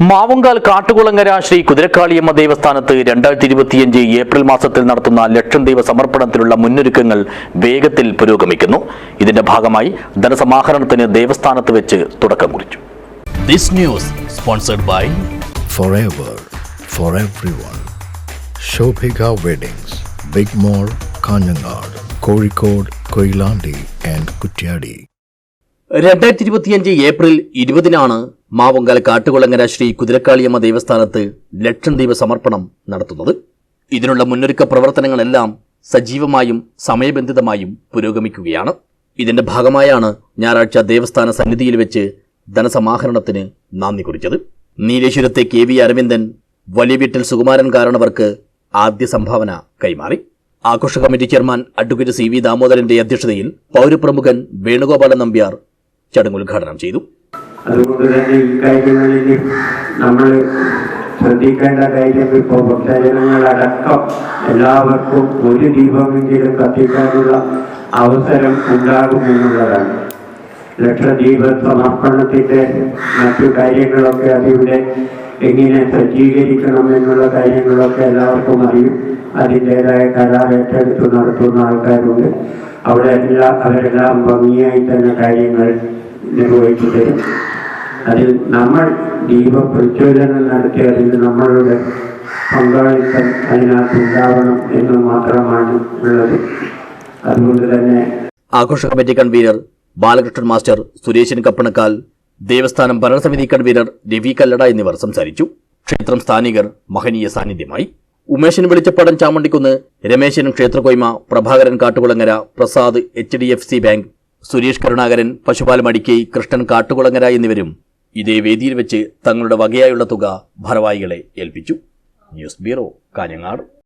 മാവുങ്കാൽ കാട്ടുകുളങ്ങര ശ്രീ കുതിരക്കാളിയമ്മ ദേവസ്ഥാനത്ത് രണ്ടായിരത്തി ഇരുപത്തിയഞ്ച് ഏപ്രിൽ മാസത്തിൽ നടത്തുന്ന ലക്ഷം ദൈവ സമർപ്പണത്തിനുള്ള മുന്നൊരുക്കങ്ങൾ വേഗത്തിൽ പുരോഗമിക്കുന്നു. ഇതിന്റെ ഭാഗമായി ധനസമാഹരണത്തിന് ദേവസ്ഥാനത്ത് വെച്ച് തുടക്കം കുറിച്ചു. This news sponsored by Kozhikode, Koilandi and Kutyadi. രണ്ടായിരത്തി ഇരുപത്തിയഞ്ച് ഏപ്രിൽ ഇരുപതിനാണ് മാവങ്കൽ കാട്ടുകുളങ്ങര ശ്രീ കുതിരക്കാളിയമ്മ ദേവസ്ഥാനത്ത് ലക്ഷം ദൈവ സമർപ്പണം നടത്തുന്നത്. ഇതിനുള്ള മുന്നൊരുക്ക പ്രവർത്തനങ്ങളെല്ലാം സജീവമായും സമയബന്ധിതമായും പുരോഗമിക്കുകയാണ്. ഇതിന്റെ ഭാഗമായാണ് ഞായറാഴ്ച ദേവസ്ഥാന സന്നിധിയിൽ വെച്ച് ധനസമാഹരണത്തിന് നന്ദി കുറിച്ചത്. നീലേശ്വരത്തെ കെ വി അരവിന്ദൻ വലിയ വീട്ടിൽ സുകുമാരൻ കാരണവർക്ക് ആദ്യ സംഭാവന കൈമാറി. ആഘോഷ committee chairman advocate C V ദാമോദരന്റെ അധ്യക്ഷതയിൽ പൗരപ്രമുഖൻ വേണുഗോപാലൻ നമ്പ്യാർ ചടങ്ങ് ഉദ്ഘാടനം ചെയ്തു. അതുകൊണ്ട് തന്നെ ഈ നമ്മൾ ശ്രദ്ധിക്കേണ്ട കാര്യം ഇപ്പോൾ ഭക്തജനങ്ങളടക്കം എല്ലാവർക്കും ഒരു ദീപമെങ്കിലും കത്തിക്കാനുള്ള അവസരം ഉണ്ടാകുമെന്നുള്ളതാണ് ലക്ഷദ്വീപ സമർപ്പണത്തിന്റെ മറ്റു കാര്യങ്ങളൊക്കെ അതിവിടെ എങ്ങനെ സജ്ജീകരിക്കണം എന്നുള്ള കാര്യങ്ങളൊക്കെ എല്ലാവർക്കും അറിയും. അതിന്റെതായ കരാർ ഏറ്റെടുത്ത് നടത്തുന്ന ആൾക്കാരുണ്ട്. അവിടെ എല്ലാം അവരെല്ലാം ഭംഗിയായി തന്നെ കാര്യങ്ങൾ നിർവഹിച്ചു തരും. അതിൽ നമ്മൾ ദീപപ്രചോദനം നടത്തി അതിൽ നമ്മളുടെ പങ്കാളിത്തം അതിനകത്ത് ഉണ്ടാവണം എന്ന് മാത്രമാണ് ഉള്ളത്. അതുകൊണ്ട് തന്നെ ആഘോഷ committee convener Balakrishnan master Sureshan Kappanakkal ദേവസ്ഥാനം ഭരണസമിതി കൺവീനർ രവി കല്ലട എന്നിവർ സംസാരിച്ചു. ക്ഷേത്രം സ്ഥാനികർ മഹനീയ സാന്നിധ്യമായി. ഉമേശൻ വെളിച്ചപ്പാടൻ Chamundikkunnu Rameshan ക്ഷേത്രകൊയ്മ Prabhakaran Kattukulangara Prasad H D F C bank Suresh Karunakaran Pashupalam Adikkai Krishnan Kattukulangara എന്നിവരും ഇതേ വേദിയിൽ വെച്ച് തങ്ങളുടെ വകയായുള്ള തുക ഭാരവാഹികളെ ഏൽപ്പിച്ചു. News bureau Kanhangad.